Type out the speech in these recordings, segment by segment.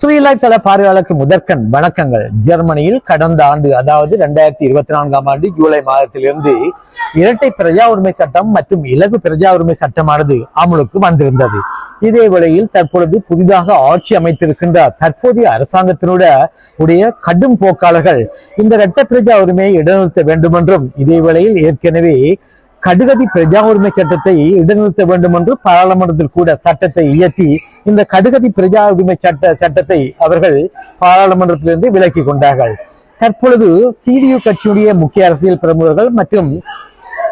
ஸ்ரீலாய் தள பார்வையாளருக்கு முதற்கண் வணக்கங்கள். ஜெர்மனியில் கடந்த ஆண்டு அதாவது இரண்டாயிரத்தி இருபத்தி நான்காம் ஆண்டு ஜூலை மாதத்திலிருந்து இரட்டை பிரஜா உரிமை சட்டம் மற்றும் இலகு பிரஜா உரிமை சட்டமானது அமலுக்கு வந்திருந்தது. இதே வேளையில் தற்பொழுது புதிதாக ஆட்சி அமைத்திருக்கின்ற தற்போதைய அரசாங்கத்தினுட உடைய கடும் போக்காளர்கள் இந்த இரட்டை பிரஜா உரிமையை இடைநிறுத்த வேண்டும் என்றும் இதே வேளையில் ஏற்கனவே கடுகதி பிரஜா உரிமை சட்டத்தை இடைநிறுத்த வேண்டும் என்று பாராளுமன்றத்தில் கூட சட்டத்தை இயற்றி இந்த கடுகதி பிரஜா உரிமை சட்ட சட்டத்தை அவர்கள் பாராளுமன்றத்திலிருந்து விலக்கி கொண்டார்கள். தற்பொழுது சிடியு கட்சியுடைய முக்கிய அரசியல் பிரமுகர்கள் மற்றும்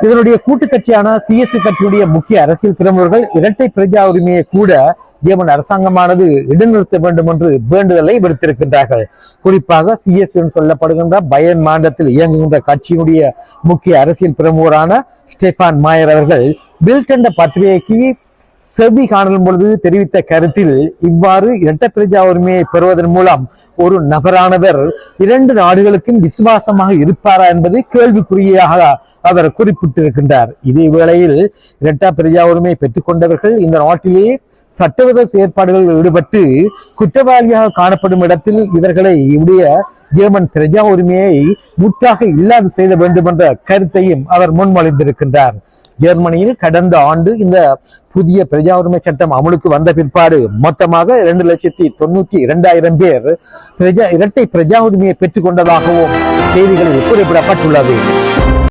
இதனுடைய கூட்டு கட்சியான சிஎஸ்சி கட்சியுடைய முக்கிய அரசியல் பிரமுகர்கள் இரட்டை பிரஜா உரிமையை கூட ஏமன் அரசாங்கமானது இடைநிறுத்த வேண்டும் என்று வேண்டுதலை விடுத்திருக்கின்றார்கள். குறிப்பாக சிஎஸ்சி சொல்லப்படுகின்ற பயன் மாண்டத்தில் இயங்குகின்ற கட்சியினுடைய முக்கிய அரசியல் பிரமுகரான ஸ்டெஃபான் மாயர் அவர்கள் பில்ட் என்ற பத்திரிகைக்கு செவி காணலும் பொழுது தெரிவித்த கருத்தில் இவ்வாறு இரட்ட பிரஜா உரிமையை பெறுவதன் மூலம் ஒரு நபரானவர் இரண்டு நாடுகளுக்கும் விசுவாசமாக இருப்பாரா என்பது கேள்விக்குறியாக அவர் குறிப்பிட்டிருக்கின்றார். இதே வேளையில் இரட்டா பிரஜா உரிமையை பெற்றுக்கொண்டவர்கள் இந்த நாட்டிலே சட்டவிரோத செயற்பாடுகளில் ஈடுபட்டு குற்றவாளியாக காணப்படும் இடத்தில் இவர்களை இவருடைய ஜெர்மன் பிரஜா உரிமையை முற்றாக இல்லாது செய்த வேண்டும் என்ற கருத்தையும் அவர் முன்மொழிந்திருக்கின்றார். ஜெர்மனியில் கடந்த ஆண்டு இந்த புதிய பிரஜா உரிமை சட்டம் அமலுக்கு வந்த பிற்பாடு மொத்தமாக இரண்டு லட்சத்தி தொண்ணூத்தி இரண்டாயிரம் பேர் பிரஜா இரட்டை பிரஜா உரிமையை பெற்றுக் கொண்டதாகவும் செய்திகளில் குறிப்பிடப்பட்டுள்ளது.